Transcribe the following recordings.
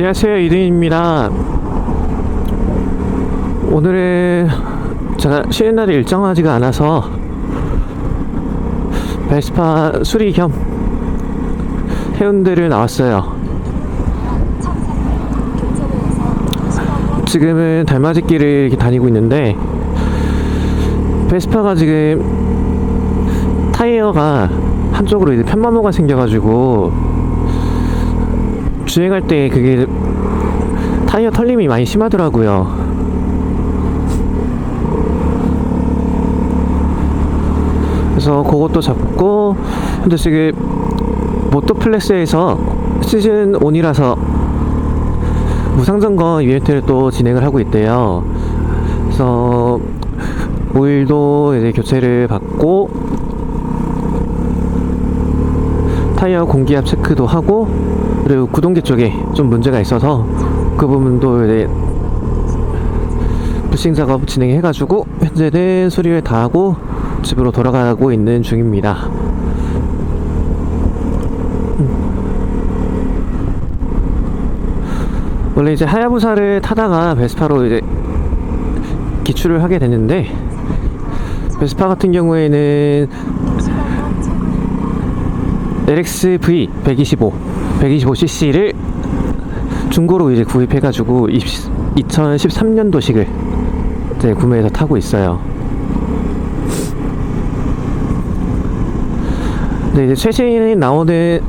안녕하세요 이든입니다. 오늘은 제가 쉬는 날이 일정하지가 않아서 베스파 수리 겸 해운대를 나왔어요. 지금은 달맞이길을 이렇게 다니고 있는데 베스파가 지금 타이어가 한쪽으로 이제 편마모가 생겨가지고 주행할 때 그게 타이어 털림이 많이 심하더라고요. 그래서 그것도 잡고 근데 지금 모토플렉스에서 시즌 1이라서 무상점검 이벤트를 또 진행을 하고 있대요. 그래서 오일도 이제 교체를 받고 타이어 공기압 체크도 하고 그리고 구동계 쪽에 좀 문제가 있어서 그 부분도 이제 부싱 작업 진행해가지고 현재는 수리를 다 하고 집으로 돌아가고 있는 중입니다. 음. 원래 이제 하야부사를 타다가 베스파로 이제 기출을 하게 됐는데 베스파 같은 경우에는 LXV 125 125cc를 중고로 이제 구입해가지고 2013년도식을 이제 구매해서 타고 있어요. 네, 이제 최신에 나오는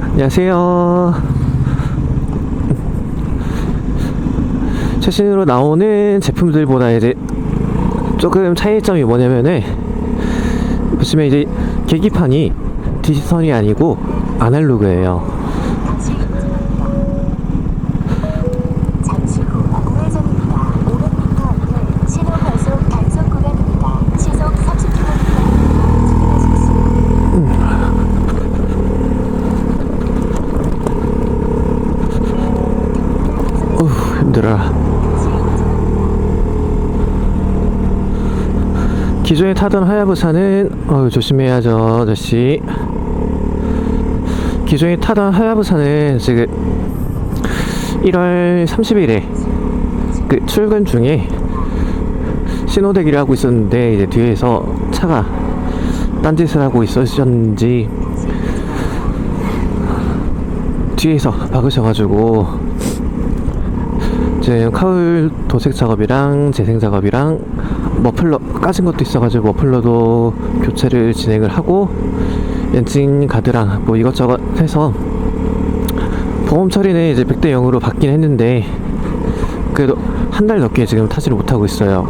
안녕하세요. 최신으로 나오는 제품들보다 이제 조금 차이점이 뭐냐면은 보시면 이제 계기판이 디지털이 아니고 아날로그예요. 잠시 후 우회전입니다. 500m 앞은 신호 과속 단속 구간입니다. 시속 30km 주행하실 수 있습니다. 어휴, 힘들어라. 기존에 타던 하야부사는 어 조심해야죠, 아저씨. 기존에 타던 하야부사는 지금 1월 30일에 그 출근 중에 신호대기를 하고 있었는데 이제 뒤에서 차가 딴짓을 하고 있으셨는지 뒤에서 박으셔가지고 지금 카울 도색 작업이랑 재생 작업이랑 머플러 까진 것도 있어가지고 머플러도 교체를 진행을 하고 엔진 가드랑 뭐 이것저것 해서 보험 처리는 이제 100대 0으로 받긴 했는데 그래도 한 달 넘게 지금 타지를 못하고 있어요.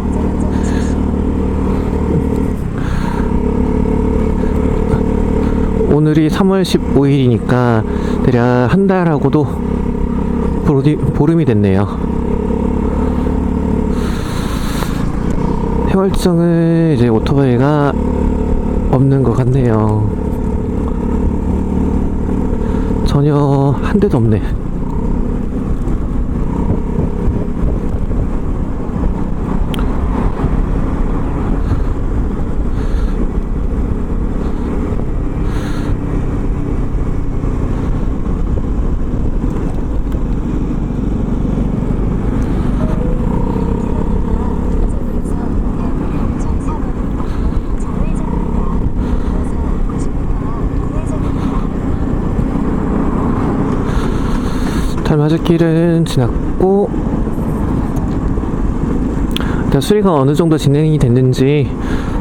오늘이 3월 15일이니까 대략 한 달하고도 보름이 됐네요. 해월정은 이제 오토바이가 없는 것 같네요. 전혀 한 대도 없네. 달맞이길은 지났고 일단 수리가 어느 정도 진행이 됐는지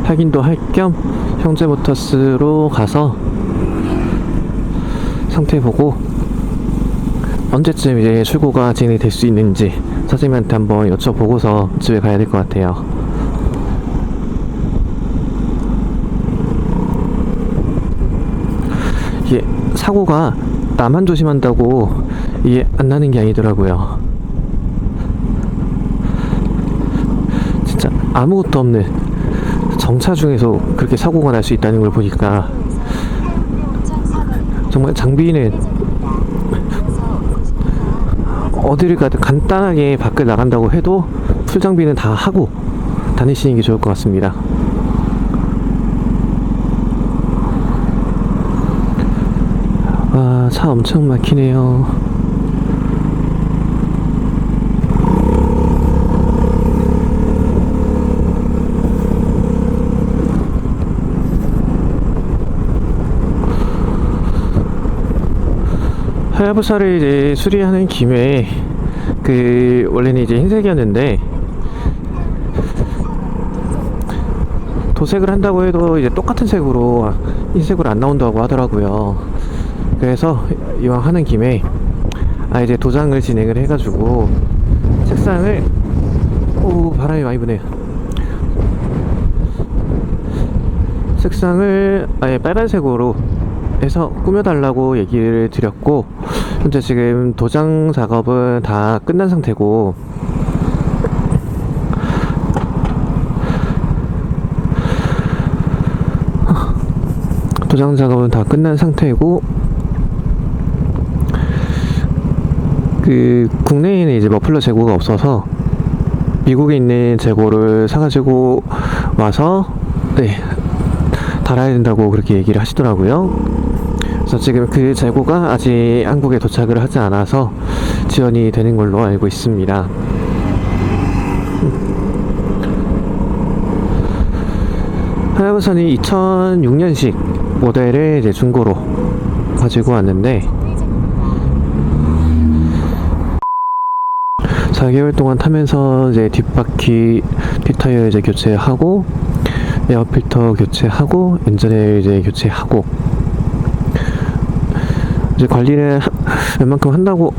확인도 할 겸 형제 모터스로 가서 상태 보고 언제쯤 이제 출고가 진행이 될 수 있는지 사장님한테 한번 여쭤보고서 집에 가야 될 것 같아요. 이게 사고가 나만 조심한다고 이게 안 나는 게 아니더라고요. 진짜 아무것도 없는 정차 중에서 그렇게 사고가 날 수 있다는 걸 보니까 정말 장비는 어디를 가든 간단하게 밖을 나간다고 해도 풀 장비는 다 하고 다니시는 게 좋을 것 같습니다. 와, 차 엄청 막히네요. 하야부사를 이제 수리하는 김에 그 원래는 이제 흰색이었는데 도색을 한다고 해도 이제 똑같은 색으로 흰색으로 안 나온다고 하더라고요. 그래서 이왕 하는 김에 아 이제 도장을 진행을 해가지고 색상을 오 바람이 많이 부네요. 색상을 아예 빨간색으로 해서 꾸며달라고 얘기를 드렸고 현재 지금 도장 작업은 다 끝난 상태고 도장 작업은 다 끝난 상태고 그 국내에는 이제 머플러 재고가 없어서 미국에 있는 재고를 사가지고 와서 네 달아야 된다고 그렇게 얘기를 하시더라고요. 그래서 지금 그 재고가 아직 한국에 도착을 하지 않아서 지원이 되는 걸로 알고 있습니다. 하야부사는 2006년식 모델을 이제 중고로 가지고 왔는데 우회전입니다. 4개월 동안 타면서 이제 뒷바퀴 뒷타이어 이제 교체하고 에어 필터 교체하고 엔진을 이제 교체하고 이제 관리를 하- 웬만큼 한다고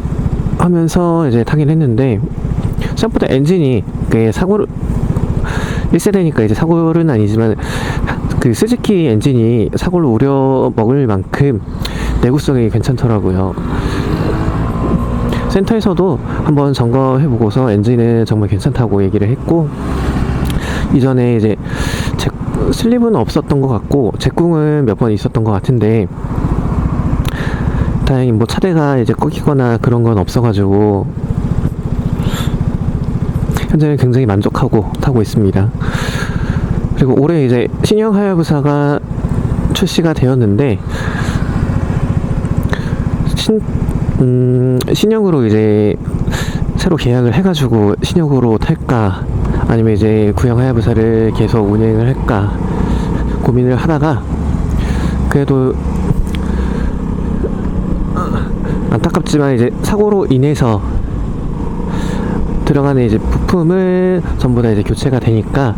하면서 이제 타긴 했는데 생각보다 엔진이 그 사고를 1세대니까 이제 사고는 아니지만 그 스즈키 엔진이 사고를 우려 먹을 만큼 내구성이 괜찮더라고요. 센터에서도 한번 점검해 보고서 엔진은 정말 괜찮다고 얘기를 했고 이전에 이제 제, 슬립은 없었던 것 같고 제궁은 몇 번 있었던 것 같은데 다행히 뭐 차대가 이제 꺾이거나 그런 건 없어가지고 현재는 굉장히 만족하고 타고 있습니다. 그리고 올해 이제 신형 하야부사가 출시가 되었는데 신 음, 신형으로 이제 새로 계약을 해가지고 신형으로 탈까 아니면 이제 구형 하야부사를 계속 운행을 할까 고민을 하다가 그래도 안타깝지만 이제 사고로 인해서 들어가는 이제 부품을 전부 다 이제 교체가 되니까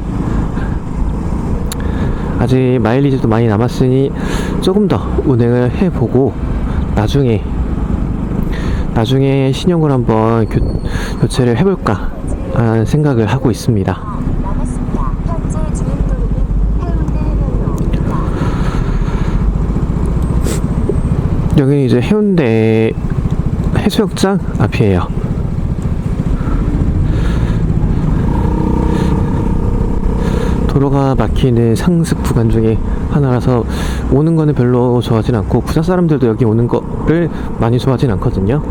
아직 마일리지도 많이 남았으니 조금 더 운행을 해보고 나중에 나중에 신형으로 한번 교, 교체를 해볼까 하는 생각을 하고 있습니다. 현재 주행도로는 해운대 해변로입니다. 여기는 이제 해운대 해수욕장 앞이에요. 도로가 막히는 상습 구간 중에 하나라서 오는 거는 별로 좋아하진 않고 부산 사람들도 여기 오는 거를 많이 좋아하진 않거든요.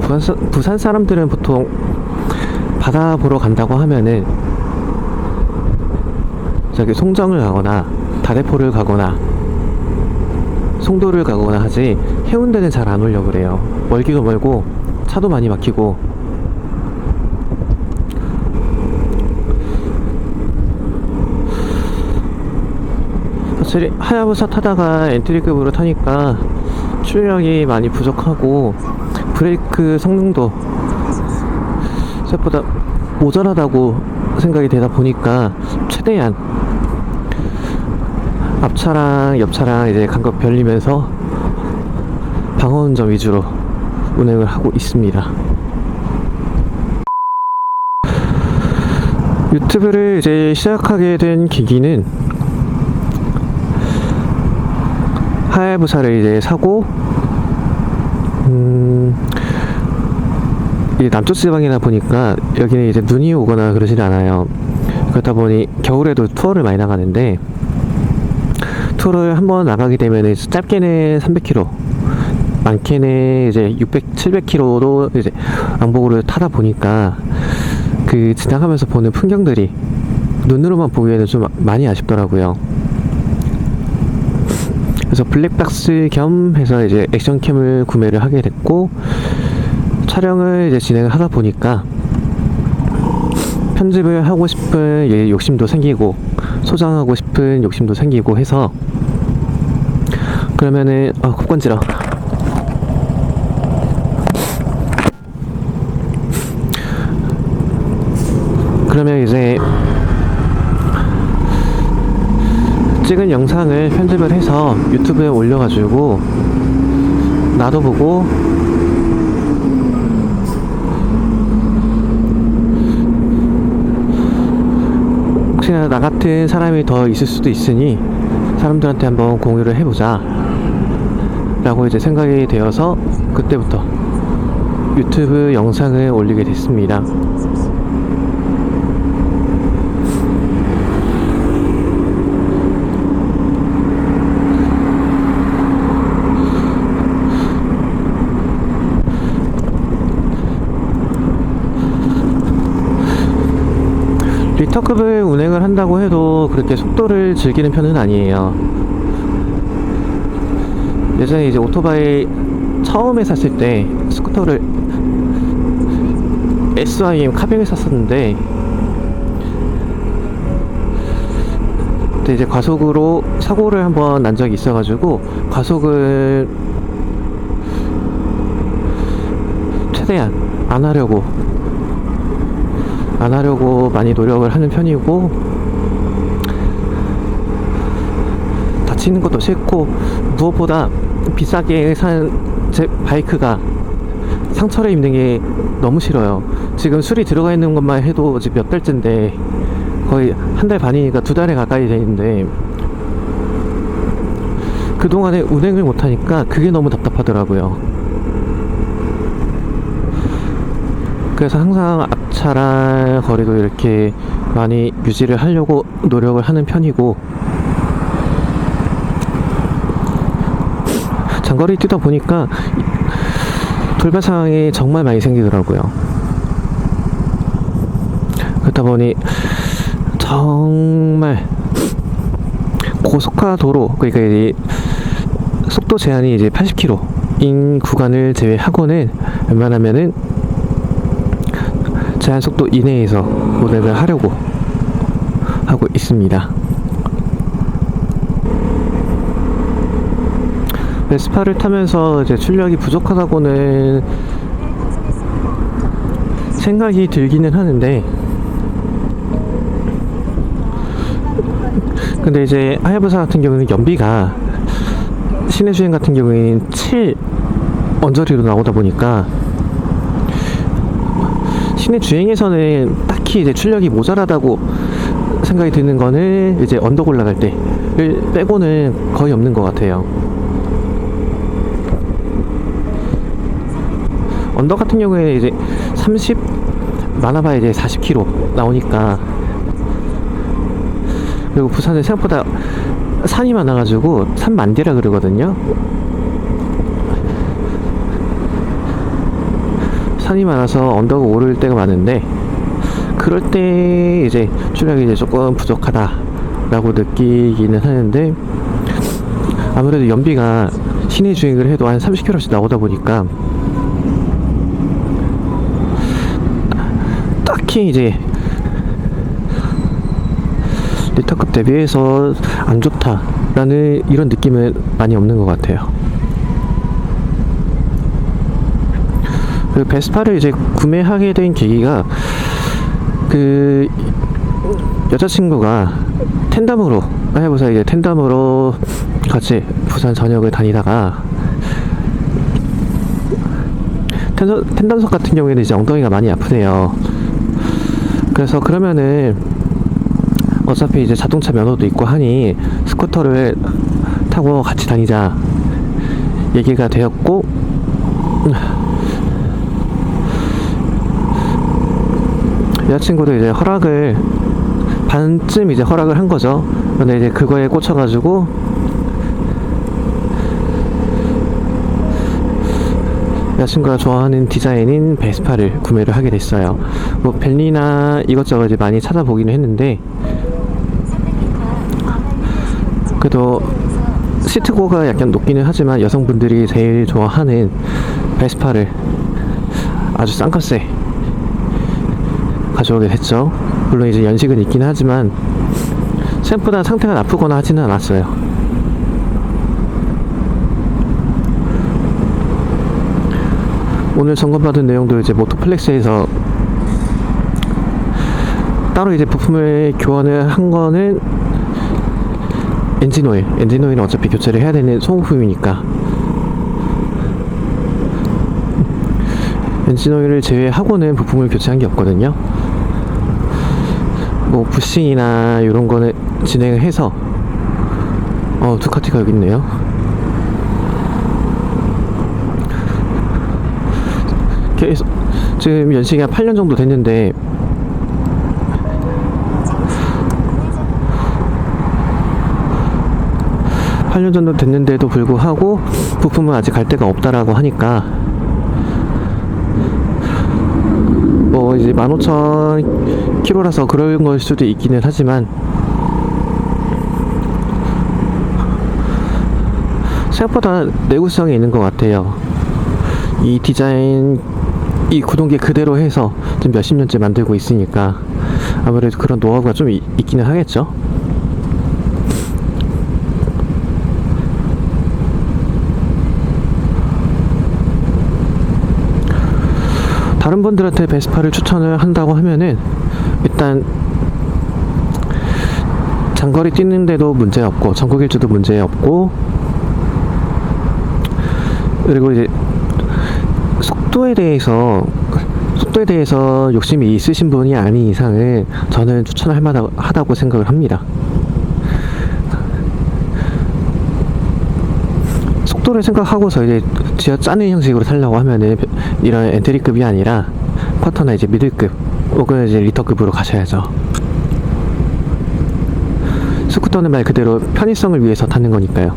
부산, 사, 부산 사람들은 보통 바다 보러 간다고 하면은 저기 송정을 가거나 다대포를 가거나 송도를 가거나 하지 해운대는 잘 안 오려고 그래요. 멀기도 멀고 차도 많이 막히고 확실히 하야부사 타다가 엔트리급으로 타니까 출력이 많이 부족하고 브레이크 성능도 생각보다 모자라다고 생각이 되다 보니까 최대한 앞차랑 옆차랑 이제 간격 벌리면서 방어 운전 위주로 운행을 하고 있습니다. 유튜브를 이제 시작하게 된 계기는 하야부사를 이제 사고 음, 이 남쪽 지방이다 보니까 여기는 이제 눈이 오거나 그러진 않아요. 그렇다 보니 겨울에도 투어를 많이 나가는데 투어를 한번 나가게 되면 짧게는 300km, 많게는 이제 600, 700km도 이제 왕복으로 타다 보니까 그 지나가면서 보는 풍경들이 눈으로만 보기에는 좀 많이 아쉽더라고요. 그래서 블랙박스 겸 해서 이제 액션캠을 구매를 하게 됐고 촬영을 이제 진행을 하다 보니까 편집을 하고 싶은 예, 욕심도 생기고 소장하고 싶은 욕심도 생기고 해서 그러면은 아 콧건지러. 그러면 이제 찍은 영상을 편집을 해서 유튜브에 올려가지고 나도 보고 혹시나 나 같은 사람이 더 있을 수도 있으니 사람들한테 한번 공유를 해보자 라고 이제 생각이 되어서 그때부터 유튜브 영상을 올리게 됐습니다. 리터급을 운행을 한다고 해도 그렇게 속도를 즐기는 편은 아니에요. 예전에 이제 오토바이 처음에 샀을 때 스쿠터를 SIM 카빙을 샀었는데 그때 이제 과속으로 사고를 한번 난 적이 있어가지고 과속을 최대한 안 하려고 안 하려고 많이 노력을 하는 편이고 다치는 것도 싫고 무엇보다 비싸게 산 제 바이크가 상처를 입는 게 너무 싫어요. 지금 술이 들어가 있는 것만 해도 지금 몇 달째인데 거의 한 달 반이니까 두 달에 가까이 되는데 그동안에 운행을 못하니까 그게 너무 답답하더라고요. 그래서 항상 앞차랑 거리도 이렇게 많이 유지를 하려고 노력을 하는 편이고 장거리 뛰다 보니까 돌발 상황이 정말 많이 생기더라고요. 그렇다 보니 정말 고속화 도로 그러니까 이제 속도 제한이 이제 80km인 구간을 제외하고는 웬만하면은 제한 속도 이내에서 운행을 하려고 하고 있습니다. 베스파를 타면서 이제 출력이 부족하다고는 생각이 들기는 하는데 근데 이제 하야부사 같은 경우는 연비가 시내 주행 같은 경우에는 7 언저리로 나오다 보니까 시내 주행에서는 딱히 이제 출력이 모자라다고 생각이 드는 거는 이제 언덕 올라갈 때를 빼고는 거의 없는 것 같아요. 언덕 같은 경우에는 이제 30 많아봐야 이제 40km 나오니까 그리고 부산은 생각보다 산이 많아가지고 산만디라 그러거든요. 산이 많아서 언덕을 오를 때가 많은데 그럴 때 이제 출력이 이제 조금 부족하다라고 느끼기는 하는데 아무래도 연비가 시내 주행을 해도 한 30km씩 나오다 보니까 딱히 이제 리터급 대비해서 안 좋다라는 이런 느낌은 많이 없는 것 같아요. 그 베스파를 이제 구매하게 된 계기가 그 여자친구가 텐담으로 해보사 이제 텐담으로 같이 부산 전역을 다니다가 텐- 텐담석 같은 경우에는 이제 엉덩이가 많이 아프대요. 그래서 그러면은 어차피 이제 자동차 면허도 있고 하니 스쿠터를 타고 같이 다니자 얘기가 되었고 여자친구도 이제 허락을 반쯤 이제 허락을 한 거죠. 근데 이제 그거에 꽂혀가지고 여자친구가 좋아하는 디자인인 베스파를 구매를 하게 됐어요. 뭐 벨리나 이것저것 이제 많이 찾아보기는 했는데 그래도 시트고가 약간 높기는 하지만 여성분들이 제일 좋아하는 베스파를 아주 싼 값에 가져오게 됐죠. 물론 이제 연식은 있긴 하지만 생각보다 상태가 나쁘거나 하지는 않았어요. 오늘 점검받은 내용도 이제 모토플렉스에서 따로 이제 부품을 교환을 한 거는 엔진오일. 엔진오일은 어차피 교체를 해야 되는 소모품이니까. 엔진오일을 제외하고는 부품을 교체한 게 없거든요. 뭐 부싱이나 이런 거는 진행을 해서 어 두카티가 여기 있네요. 계속 지금 연식이 한 8년 정도 됐는데 잠시 우회전 8년 정도 됐는데도 불구하고 부품은 아직 갈 데가 없다라고 하니까 뭐 이제 15,000km라서 그런 걸 수도 있기는 하지만 생각보다 내구성이 있는 것 같아요. 이 디자인 이 구동기 그대로 해서 지금 몇십 년째 만들고 있으니까 아무래도 그런 노하우가 좀 이- 있기는 하겠죠. 다른 분들한테 베스파를 추천을 한다고 하면은 일단 장거리 뛰는데도 문제 없고 전국 일주도 문제 없고 그리고 이제 속도에 대해서 속도에 대해서 욕심이 있으신 분이 아닌 이상은 저는 추천할 만하다고 생각을 합니다. 속도를 생각하고서 이제 쥐어 짜는 형식으로 살려고 하면은 이런 엔트리급이 아니라 쿼터나 이제 미들급 혹은 이제 리터급으로 가셔야죠. 스쿠터는 말 그대로 편의성을 위해서 타는 거니까요.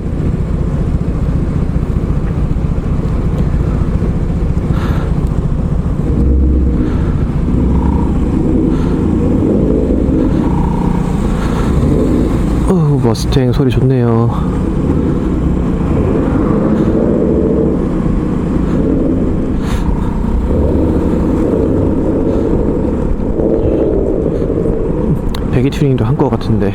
어, 머스탱 소리 좋네요. 배기 튜닝도 한 것 같은데.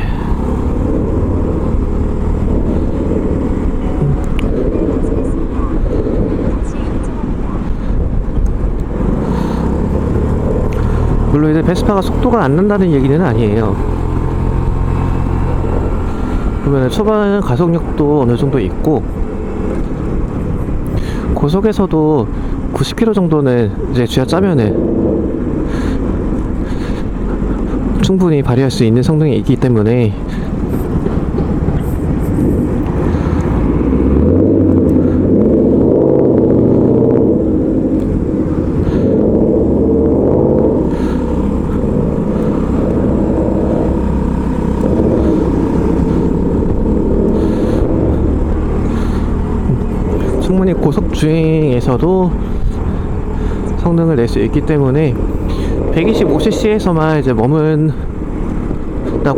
물론 이제 베스파가 속도가 안 난다는 얘기는 아니에요. 보면 초반 가속력도 어느 정도 있고 고속에서도 90km 정도는 이제 쥐어 짜면은 충분히 발휘할 수 있는 성능이 있기 때문에 충분히 고속 주행에서도 성능을 낼 수 있기 때문에 125cc에서만 이제 머문다고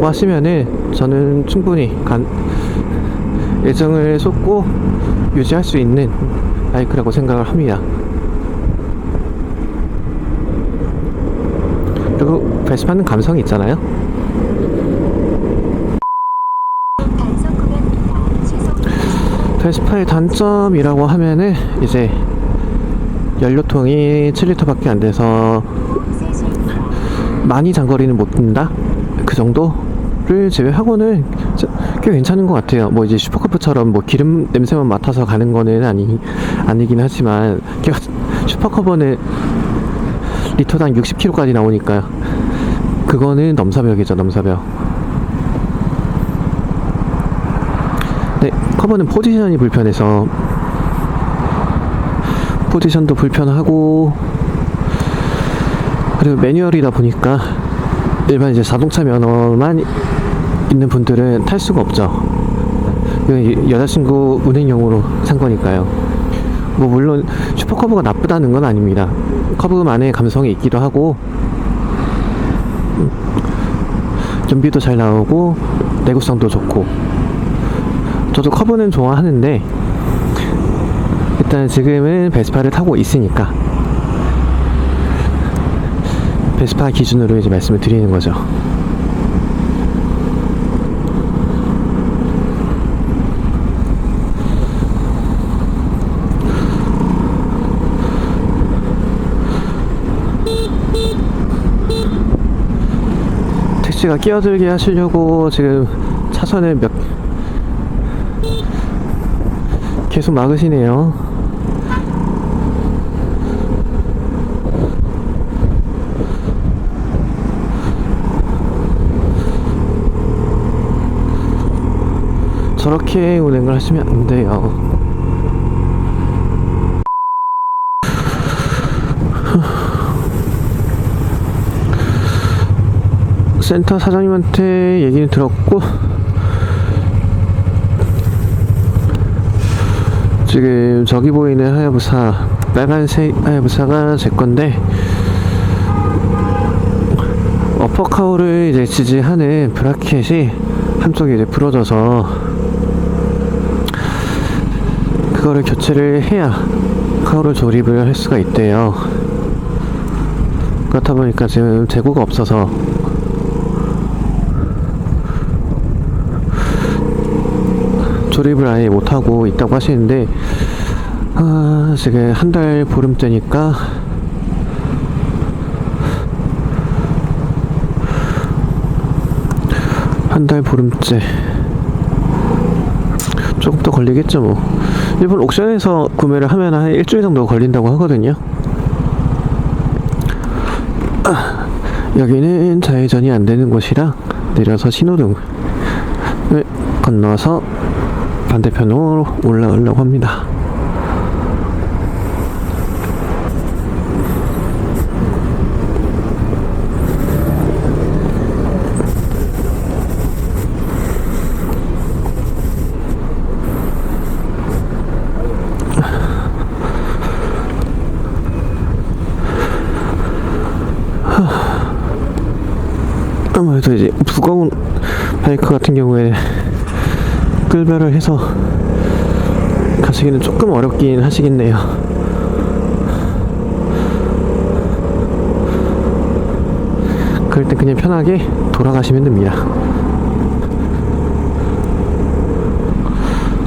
하시면은 저는 충분히 간 예정을 쏟고 유지할 수 있는 바이크라고 생각을 합니다. 그리고 베스파는 감성이 있잖아요. 베스파의 단점이라고 하면은 이제 연료통이 7리터밖에 안 돼서 3시입니다. 많이 장거리는 못 뛴다 그 정도 를 제외하고는 저- 꽤 괜찮은 것 같아요. 뭐 이제 슈퍼커브처럼 뭐 기름 냄새만 맡아서 가는 거는 아니 아니긴 하지만 슈퍼커버는 리터당 60km까지 나오니까 그거는 넘사벽이죠 넘사벽. 네 커버는 포지션이 불편해서 포지션도 불편하고 그리고 매뉴얼이다 보니까 일반 이제 자동차 면허만 있는 분들은 탈 수가 없죠. 여자친구 운행용으로 산 거니까요. 뭐 물론 슈퍼커브가 나쁘다는 건 아닙니다. 커브만의 감성이 있기도 하고 음, 연비도 잘 나오고 내구성도 좋고 저도 커브는 좋아하는데 일단 지금은 베스파를 타고 있으니까 베스파 기준으로 이제 말씀을 드리는 거죠. 택시가 끼어들게 하시려고 지금 차선을 몇 계속 막으시네요. 저렇게 운행을 하시면 안 돼요. 센터 사장님한테 얘기를 들었고 지금 저기 보이는 하야부사 빨간색 하야부사가 제 건데 어퍼카우를 이제 지지하는 브라켓이 한쪽이 이제 부러져서 그거를 교체를 해야 카우를 조립을 할 수가 있대요. 그렇다 보니까 지금 재고가 없어서. 조립을 아예 못하고 있다고 하시는데 아, 지금 한 달 보름째니까 한 달 보름째. 조금 더 걸리겠죠 뭐 일본 옥션에서 구매를 하면 한 일주일 정도 걸린다고 하거든요 아, 여기는 좌회전이 안 되는 곳이라 내려서 신호등을 건너서 반대편으로 올라가려고 합니다. 아무래도 이제 무거운 바이크 같은 경우에 끌배를 해서 가시기는 조금 어렵긴 하시겠네요. 그럴 땐 그냥 편하게 돌아가시면 됩니다.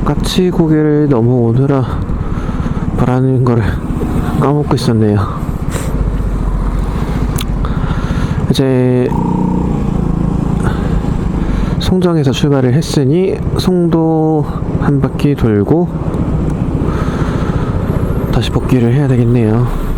까치 고개를 넘어오느라 바라는 거를 까먹고 있었네요. 이제 송정에서 출발을 했으니 송도 한 바퀴 돌고 다시 복귀를 해야 되겠네요.